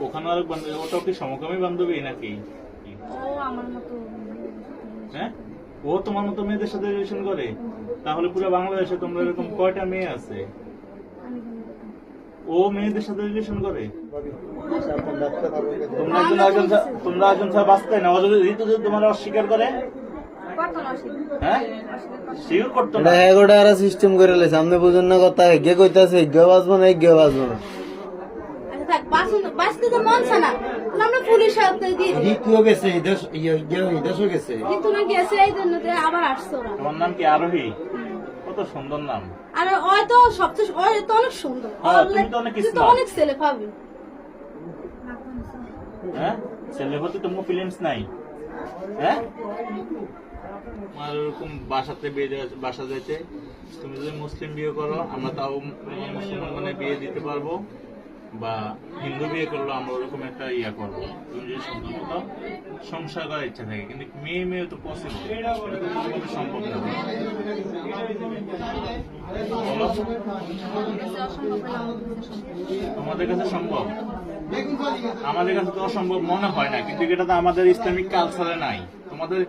ওখানে আরেক বান্ধবী ওটাও কি সমকামী বান্ধবী নাকি? ও আমার মতো হ্যাঁ? ও তোমার মতো মেয়েদের সাথে রিলেশন করে? তাহলে পুরো বাংলাদেশে তোমরা এরকম কয়টা মেয়ে আছে? ও মেয়েদের সাথে রিলেশন করে? আরও। তোমরা একজন একজন ছা- তোমরা একজন ছাড়া বাঁচতে না। ও যদি ঋতু যদি তোমার অস্বীকার করে? করতো হ্যাঁ আর সিস্টেম করে আপনি বুঝুন না কথা। হেগে কইতাছে হেগে বাঁচবো না হেগে বাঁচবো না। থাক বাঁচতে তো মন না। আমরা পুলিশ হাতে দিয়ে দিই। গেছে এই দেশ এই দেশও গেছে। কিন্তু না গেছে এই জন্য আবার আসছে ওরা। তোমার নাম কি আরোহী? কত সুন্দর নাম। আর ওই তো সবচেয়ে ওই তো অনেক সুন্দর। হ্যাঁ, তুমি তো অনেক তো অনেক ছেলে পাবি। হ্যাঁ? ছেলে হতে তোমার ফিলিংস নাই। হ্যাঁ? বাসাতে বিয়ে বাসা যাইতে। তুমি যদি মুসলিম বিয়ে করো আমরা তাও মুসলমান মানে বিয়ে দিতে পারব। বা হিন্দু বিয়ে করল, আমরা ওরকম একটা ইয়া করব। তুমি যদি সংসার করার ইচ্ছা থাকে, কিন্তু মেয়ে মেয়ে তো পসিবল সম্ভব না। তোমাদের কাছে সম্ভব? আমাদের কাছে তো অসম্ভব মনে হয় না, কিন্তু এটা তো আমাদের ইসলামিক কালচারে নাই। তোমাদের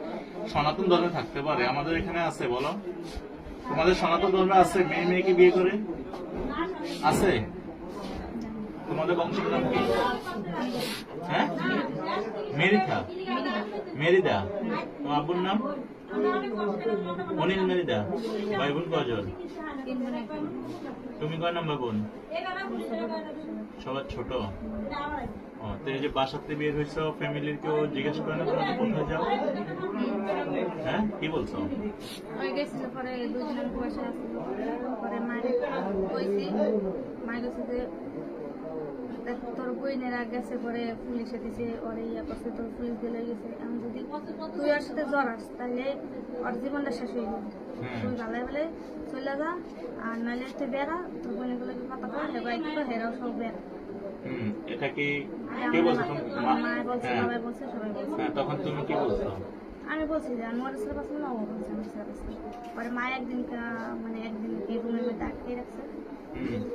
সনাতন ধর্মে থাকতে পারে, আমাদের এখানে আছে, বলো। তোমাদের সনাতন ধর্মে আছে মেয়ে মেয়েকে বিয়ে করে? আছে? তোমাদের বংশের নাম কি হ্যাঁ? মেরিথা মেরিদা। তোমার আব্বুর নাম? অনিল মেরিদা। ভাই বোন কজন। তুমি কয় নাম্বার বোন? সবার ছোট? তো এই যে বাসাতে বিয়ে হয়েছে, ফ্যামিলির কেউ জিজ্ঞাসা করে না তোমাকে কোথায় যাও? হ্যাঁ? কি বলছো? পরে দেখ, তোর বইনেরা গেছে পরে পুলিশে দিছে ওরে ইয়া করছে তোর পুলিশ দিলে গেছে। এখন যদি তুই ওর সাথে জড়াস তাহলে ওর জীবনটা শেষ হয়ে যাবে। তুই ভালো বলে চলে যা আর নাহলে তুই বেড়া তোর বোনগুলোকে কথা হেরাও সব বেড়া। এটা কি কে বলছো? মা- বলছে হ্যাঁ। বাবাই বলছে সবাই বলছে। হ্যাঁ তখন তুমি কি বলছো? আমি বলছি যে আমি ওর না ও বলছে আমি পাচ্ছি পরে মা একদিন মানে একদিন মধ্যে আটকে রাখছে।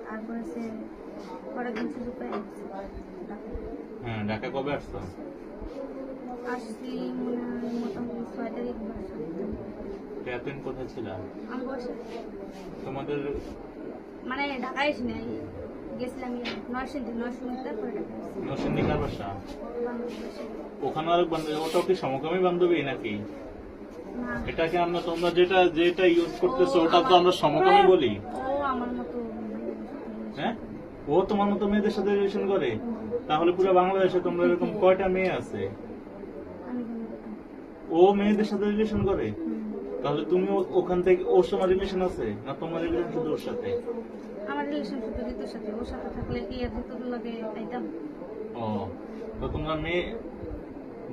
তারপরে সে পরের দিন সুযোগ পেয়ে। হ্যাঁ ঢাকা কবে আসছো আসছি মোটামুটি ছয় তারিখ এতদিন কোথায় ছিল? আমি বসে। তোমাদের মানে ঢাকায় এসে নাই গেছিলাম নরসিংদী নরসিংদী তারপরে ঢাকা আসছি। নরসিংদীকার বাসা? ওখানে আরেক বান্ধবী ওটাও কি সমকামী বান্ধবী নাকি? না এটা কি আমরা তোমরা যেটা যেটা ইউজ করতেছো ওটা তো আমরা সমকামী বলি। ও আমার মতো হ্যাঁ? ও তোমার মতো মেয়েদের সাথে রিলেশন করে? তাহলে পুরো বাংলাদেশে তোমরা এরকম কয়টা মেয়ে আছে? ও মেয়েদের সাথে রিলেশন করে? তাহলে তুমি ওখান থেকে ওর সময় রিলেশন আছে? না তোমার রিলেশন শুধু ওর সাথে? আমার রিলেশন শুধু ঋতুর সাথে। ওর সাথে থাকলে কি এত তোর লগে আইতাম ও তো তোমরা মেয়ে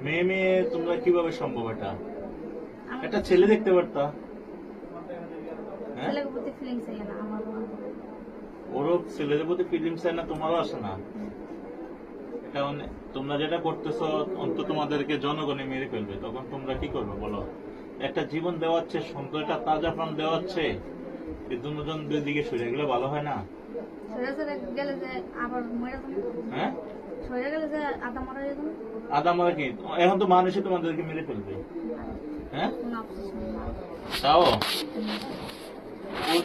মেয়ে মেয়ে তোমরা কীভাবে সম্ভব এটা? একটা ছেলে দেখতে পারতা। হ্যাঁ? ওরও ছেলেদের প্রতি ফিলিংস না তোমারও আসে না? এটা তোমরা যেটা করতেছো অন্তত তোমাদেরকে জনগণে মেরে ফেলবে। তখন তোমরা কি করবে বলো? একটা জীবন দেওয়াচ্ছে তাজা প্রাণ দেওয়াচ্ছে দুজন দুই দিকে সরে গেলে ভালো হয় না? হ্যাঁ? গেলে যে আদা মরা কি? এখন তো মানুষই তোমাদেরকে মেরে ফেলবে। হ্যাঁ। তাও?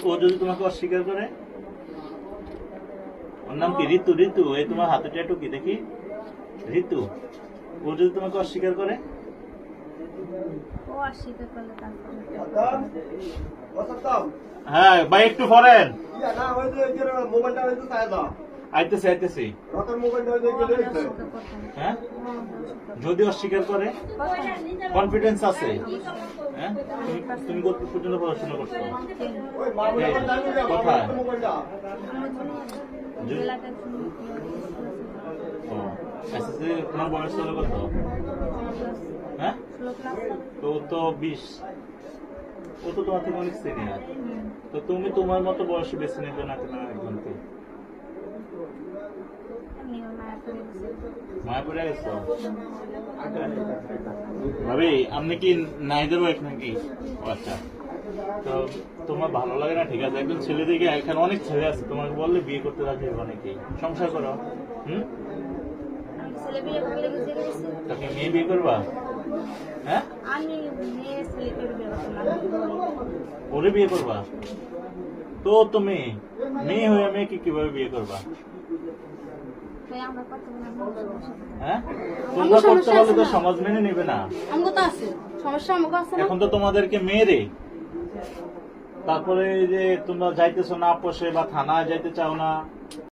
ও- যদি তোমাকে অস্বীকার করে? ওর নাম কি? ঋতু ঋতু? এই তোমার হাতে ট্যাটু কি? দেখি। ঋতু? ও যদি তোমাকে অস্বীকার করে? হ্যাঁ ভাই একটু ফরেন মোবাইলটা আইতেছি আইতেছি। হ্যাঁ? যদি অস্বীকার করে কনফিডেন্স আছে। হ্যাঁ? তুমি কত পর্যন্ত পড়াশোনা করছ? কোথায়? তোমার বয়স হলো কত? হ্যাঁ? তো তো বিশ। ও তো তোমার থেকে অনেক সিনিয়র তো তুমি তোমার মতো বয়সে বেছে নেবে না কেন একজনকে? এমনি ওর মায়া করে দিছে। মায়া পড়ে গেছো ভাবি, আপনি কি নাকি? আচ্ছা। তো তোমার ভালো লাগে না? ঠিক আছে, একজন ছেলে দিকে এখানে অনেক ছেলে আছে, তোমাকে বললে বিয়ে করতে অনেকেই সংসার করো। হুম? তাকে মেয়ে বিয়ে করবা? হ্যাঁ? ওরে বিয়ে করবা? তো তো মেয়ে মেয়ে হয়ে মেয়েকে কীভাবে বিয়ে করবা তাই আমরা করতে পারলাম না। হ্যাঁ? তোমরা করতে পারলে তো সমাজ মেনে নেবে না। আমাকে তো আছে। সমস্যা আমাকে আছে না? এখন তো তোমাদেরকে মেরে। তারপরে যে তোমরা যাইতেছো না পোষে বা থানায় যাইতে চাও না।